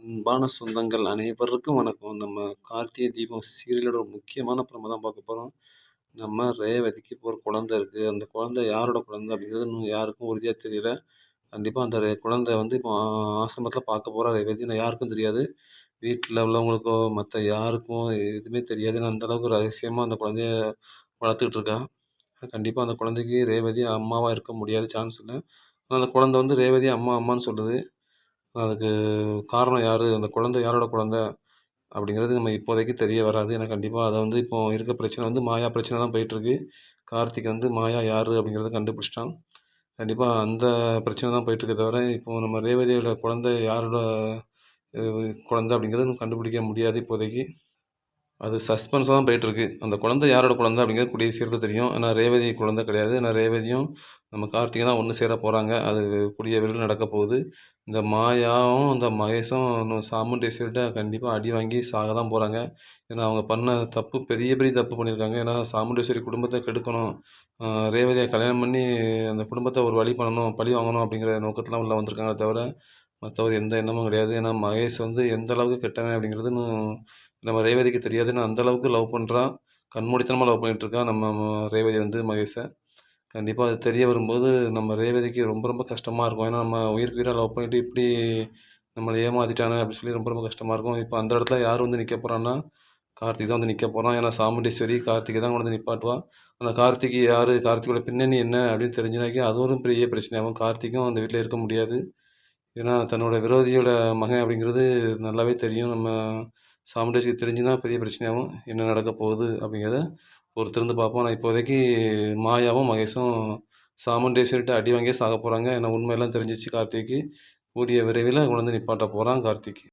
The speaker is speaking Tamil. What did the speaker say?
அன்பான சொந்தங்கள் அனைவருக்கும் வணக்கம். நம்ம கார்த்திகை தீபம் சீரியலோட ஒரு முக்கியமான படமாக தான் பார்க்க போகிறோம் நம்ம ரேவதிக்கு இப்போ ஒரு குழந்த இருக்குது அந்த குழந்த யாரோட குழந்த அப்படிங்கிறது இன்னும் யாருக்கும் உறுதியாக தெரியல. கண்டிப்பாக அந்த குழந்தை வந்து இப்போ ஆசிரமத்தில் பார்க்க போகிற ரேவதி. நான் யாருக்கும் தெரியாது. வீட்டில் உள்ளவங்களுக்கோ மற்ற யாருக்கும் எதுவுமே தெரியாது. ஏன்னா அந்தளவுக்கு ரகசியமாக அந்த குழந்தைய வளர்த்துக்கிட்டு இருக்கா. கண்டிப்பாக அந்த குழந்தைக்கு ரேவதி அம்மாவாக இருக்க முடியாது சான்ஸ் இல்லை. ஆனால் அந்த குழந்த வந்து ரேவதி அம்மா அம்மான்னு சொல்லுது. அதுக்கு காரணம் யார்? அந்த குழந்தை யாரோட குழந்த? அப்படிங்கிறது நம்ம இப்போதைக்கு தெரிய வராது. ஏன்னா கண்டிப்பாக அதை வந்து இப்போ இருக்க பிரச்சனை வந்து மாயா பிரச்சனை தான் போயிட்டுருக்கு. கார்த்திக் வந்து மாயா யார்? அப்படிங்கிறத கண்டுபிடிச்சிட்டான். கண்டிப்பாக அந்த பிரச்சனை தான் போயிட்டுருக்கே தவிர இப்போது நம்ம ரேவதியோட குழந்தை யாரோட குழந்த அப்படிங்கிறது கண்டுபிடிக்க முடியாது இப்போதைக்கு. அது சஸ்பென்ஸாக தான் போயிட்டுருக்கு. அந்த குழந்தை யாரோட குழந்தை அப்படிங்கிறது கூடிய சீக்கிரத்தில் தெரியும். ஆனால் ரேவதி குழந்தை கிடையாது. ஏன்னா ரேவதியும் நம்ம கார்த்திகை தான் ஒன்று சேர போகிறாங்க அது கூடிய விரைவில் நடக்க போகுது. இந்த மாயாவும் இந்த மகேஷும் இன்னும் சாமுண்டேஸ்வரிட்ட கண்டிப்பாக அடி வாங்கி சாக தான் போகிறாங்க ஏன்னா அவங்க பண்ண தப்பு பெரிய பெரிய தப்பு பண்ணியிருக்காங்க. ஏன்னா சாமுண்டேஸ்வரி குடும்பத்தை கெடுக்கணும். ரேவதியை கல்யாணம் பண்ணி அந்த குடும்பத்தை ஒரு வழி பண்ணணும் பழி வாங்கணும் அப்படிங்கிற நோக்கத்தில் உள்ள வந்திருக்காங்களே தவிர மற்றவர் எந்த எண்ணமும் கிடையாது. ஏன்னா மகேஷ் வந்து எந்த அளவுக்கு கெட்டவன் அப்படிங்கிறது நம்ம ரேவதிக்கு தெரியாதுன்னு அந்தளவுக்கு லவ் பண்ணுறான் கண்மூடித்தனமாக லவ் பண்ணிகிட்ருக்கான் நம்ம ரேவதி வந்து மகேஷை. கண்டிப்பாக அது தெரிய வரும்போது நம்ம ரேவதிக்கு ரொம்ப ரொம்ப கஷ்டமாக இருக்கும். ஏன்னா நம்ம உயிருக்கு உயிராக லவ் பண்ணிவிட்டு இப்படி நம்மளை ஏமாற்றிட்டானே அப்படின்னு சொல்லி ரொம்ப ரொம்ப கஷ்டமாக இருக்கும். இப்போ அந்த இடத்துல யார் வந்து நிற்க போகிறான்னா கார்த்திக் தான் வந்து நிற்க போகிறான் ஏன்னா சாமுண்டீஸ்வரி கார்த்திகை தான் கொண்டு வந்து நிப்பாட்டுவான் அந்த கார்த்திக் யார்? கார்த்திகோட பின்னணி என்ன அப்படின்னு தெரிஞ்சுனாக்கி அது ஒரு பெரிய பிரச்சனையாகும். கார்த்திக்கும் அந்த வீட்டில் இருக்க முடியாது. ஏன்னா தன்னோட விரோதியோட மகன் அப்படிங்கிறது நல்லாவே தெரியும். நம்ம சாமுண்டேஸ்வரிக்கு தெரிஞ்சுன்னா பெரிய பிரச்சனையாகும் என்ன நடக்க போகுது அப்படிங்கிறத பொறுத்திருந்து பார்ப்போம். ஆனால் இப்போதைக்கு மாயாவும் மகேஷும் சாமுண்டேஸ்வரிட்ட அடி வாங்கியே சாக போகிறாங்க ஏன்னா உண்மையெல்லாம் தெரிஞ்சிச்சு கார்த்திக்கு. கூடிய விரைவில் கொண்டு வந்து நிப்பாட்ட போகிறான் கார்த்திக்.